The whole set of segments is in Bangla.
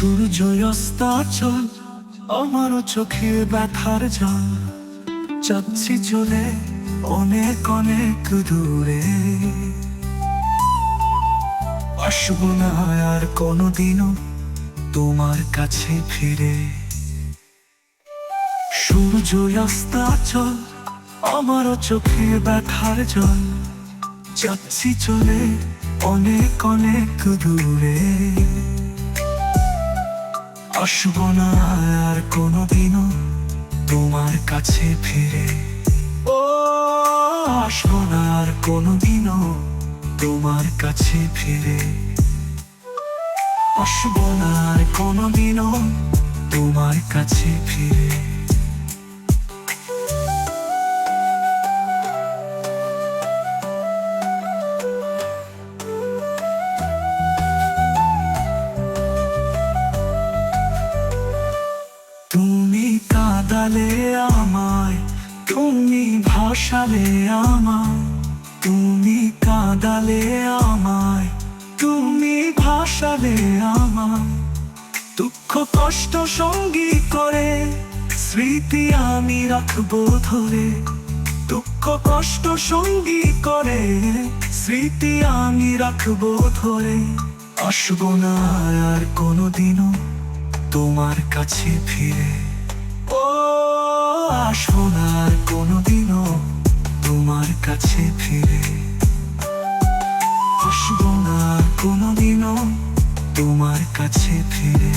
সূর্য অস্তাচল, আমারও চোখে ব্যথার জল। যাচ্ছি চলে অনেক অনেক দূরে। আসব না আর কোনোদিনও তোমার কাছে ফিরে। সূর্য অস্তাচল, আমারও চোখে ব্যথার জল। যাচ্ছি চলে অনেক অনেক দূরে। আসব না আর কোনোদিনও তোমার কাছে ফিরে। ও, আসব না আর কোনোদিনও তোমার কাছে ফিরে। আসব না আর কোনোদিনও তোমার কাছে ফিরে। কাঁদালে আমায়, তুমি ভাসালে আমায়, তুমি কাঁদালে আমায়, তুমি ভাসালে আমায়। দুঃখ, কষ্ট সঙ্গী করে স্মৃতি আমি রাখব ধরে। দুঃখ, কষ্ট সঙ্গী করে স্মৃতি আমি রাখব ধরে। আসব না আর কোনোদিনও তোমার কাছে ফিরে। আসব না কোনোদিনও তোমার কাছে ফিরে। আসব না কোনোদিনও তোমার কাছে ফিরে।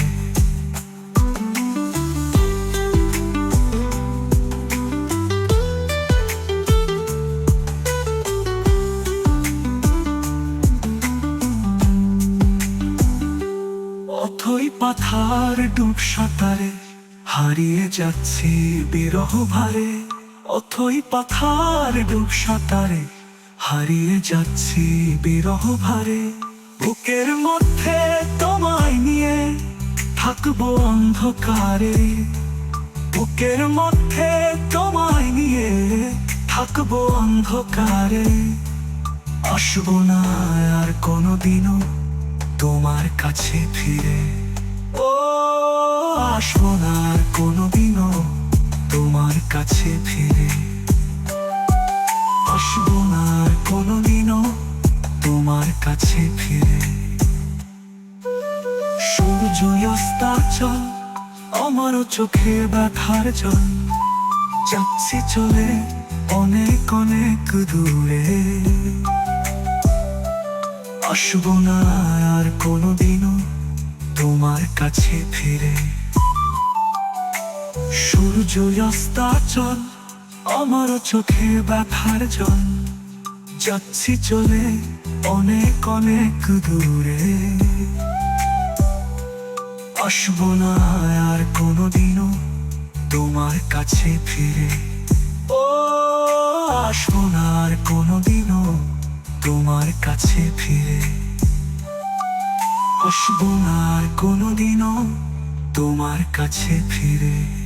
অথই পাথার ডুব সাঁতারে হারিয়ে যাচ্ছি বিরহ ভারে, অথই পাথার ডুব সাঁতারে। হারিয়ে যাচ্ছি বিরহ ভারে, বুকের মধ্যে তোমায় নিয়ে থাকব অন্ধকারে। বুকের মধ্যে তোমায় নিয়ে থাকব অন্ধকারে। আসব না আর কোনোদিনও তোমার কাছে ফিরে। আসব না কোনোদিনও তোমার কাছে ফিরে। আসব না কোনোদিনও তোমার কাছে ফিরে। সূর্য অস্তাচল আমারও চোখে ব্যথার জল। যাচ্ছি চলে অনেক অনেক দূরে। আসব না আর কোনোদিনও তোমার কাছে ফিরে। সূর্য অস্তাচল আমারও চোখে ব্যথার জল। যাচ্ছি চলে অনেক অনেক দূরে। আসব না আর কোনোদিনও তোমার কাছে ফিরে। ও, আসব না আর কোনোদিনও তোমার কাছে ফিরে। আসব না আর কোনোদিনও তোমার কাছে ফিরে।